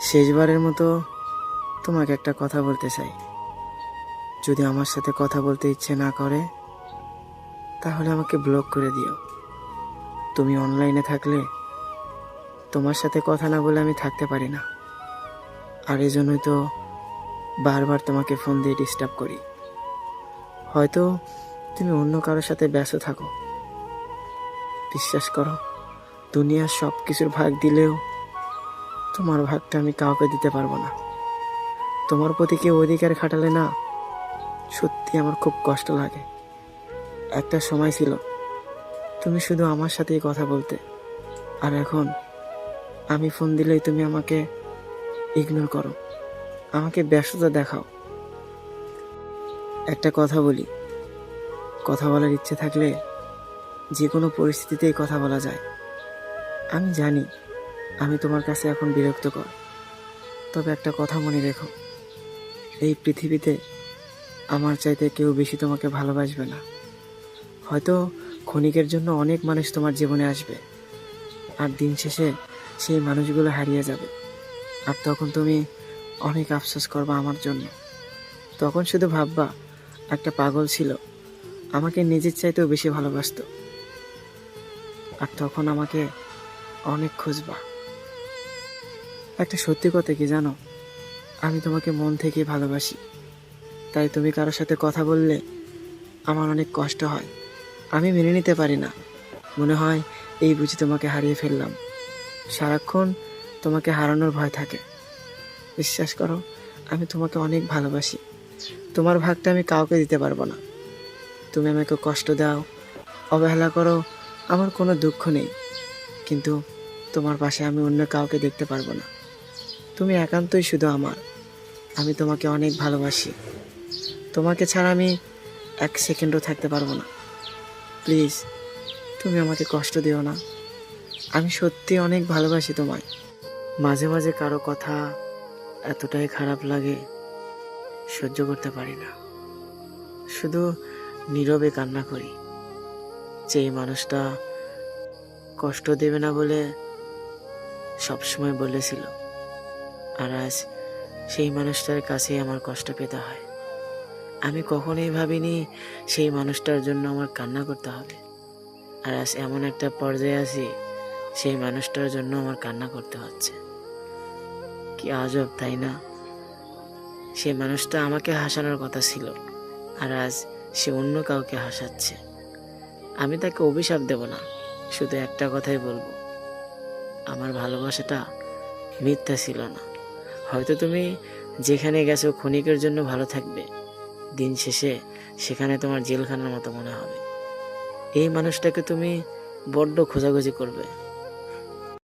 শেষবারের মতো তোমাকে একটা কথা বলতে চাই। যদি আমার সাথে কথা বলতে ইচ্ছে না করে, তাহলে আমাকে ব্লক করে দিও। তুমি অনলাইনে থাকলে তোমার সাথে কথা না বলে আমি থাকতে পারি না। আর এই জন্যই তো বারবার তোমাকে ফোন দিয়ে ডিস্টার্ব করি। হয়তো তুমি অন্য কারোর সাথে ব্যস্ত থাকো। বিশ্বাস করো, দুনিয়ার সব কিছুর ভাগ দিলেও তোমার ভাগটা আমি কাউকে দিতে পারব না। তোমার প্রতি কেউ অধিকার খাটালে না সত্যি আমার খুব কষ্ট লাগে। একটা সময় ছিল, তুমি শুধু আমার সাথেই কথা বলতে। আর এখন আমি ফোন দিলেই তুমি আমাকে ইগনোর করো। আমাকে ব্যস্ততা দেখাও। একটা কথা বলি, কথা বলার ইচ্ছে থাকলে যে কোনো পরিস্থিতিতেই কথা বলা যায়। আমি জানি আমি তোমার কাছে এখন বিরক্তকর। তবে একটা কথা মনে রেখো। এই পৃথিবীতে আমার চাইতে কেউ বেশি তোমাকে ভালোবাসবে না। হয়তো ক্ষণিকের জন্য অনেক মানুষ তোমার জীবনে আসবে। আর দিন শেষে সেই মানুষগুলো হারিয়ে যাবে। আর তখন তুমি অনেক আফসোস করবা আমার জন্য। তখন শুধু ভাববা, একটা পাগল ছিল। আমাকে নিজের চাইতেও বেশি ভালোবাসতো। আর তখন আমাকে অনেক খুঁজবা। একটা সত্যি কথা কি জানো? আমি তোমাকে মন থেকে ভালোবাসি। তাই তুমি কারোর সাথে কথা বললে আমার অনেক কষ্ট হয়। আমি মেনে নিতে পারি না। মনে হয় এই বুঝি তোমাকে হারিয়ে ফেললাম। সারাক্ষণ তোমাকে হারানোর ভয় থাকে। বিশ্বাস করো, আমি তোমাকে অনেক ভালোবাসি। তোমার ভাগটা আমি কাউকে দিতে পারব না। তুমি আমাকে কষ্ট দাও, অবহেলা করো, আমার কোনো দুঃখ নেই। কিন্তু তোমার পাশে আমি অন্য কাউকে দেখতে পারব না। তুমি একান্তই শুধু আমার। আমি তোমাকে অনেক ভালোবাসি। তোমাকে ছাড়া আমি এক সেকেন্ডও থাকতে পারব না। প্লিজ, তুমি আমাকে কষ্ট দিও না। আমি সত্যি অনেক ভালোবাসি তোমায়। মাঝে মাঝে কারও কথা এতটাই খারাপ লাগে, সহ্য করতে পারি না। শুধু নীরবে কান্না করি। যে মানুষটা কষ্ট দেবে না বলে সবসময় বলেছিল। আর আজ সেই মানুষটার কাছে আমার কষ্ট পেতে হয়। আমি কখনোই ভাবিনি সেই মানুষটার জন্য আমার কান্না করতে হবে। আর আজ এমন একটা পর্যায়ে আছি, সেই মানুষটার জন্য আমার কান্না করতে হচ্ছে। কি আজব, তাই না? সেই মানুষটা আমাকে হাসানোর কথা ছিল, আর আজ সে অন্য কাউকে হাসাচ্ছে। আমি তাকে অভিশাপ দেব না, শুধু একটা কথাই বলব। আমার ভালোবাসাটা মিথ্যা ছিল না। হয়তো তুমি যেখানে গেছো ক্ষণিকের জন্য ভালো থাকবে। দিন শেষে সেখানে তোমার জেলখানার মতো মনে হবে। এই মানুষটাকে তুমি বড্ড খোঁজাখুঁজি করবে।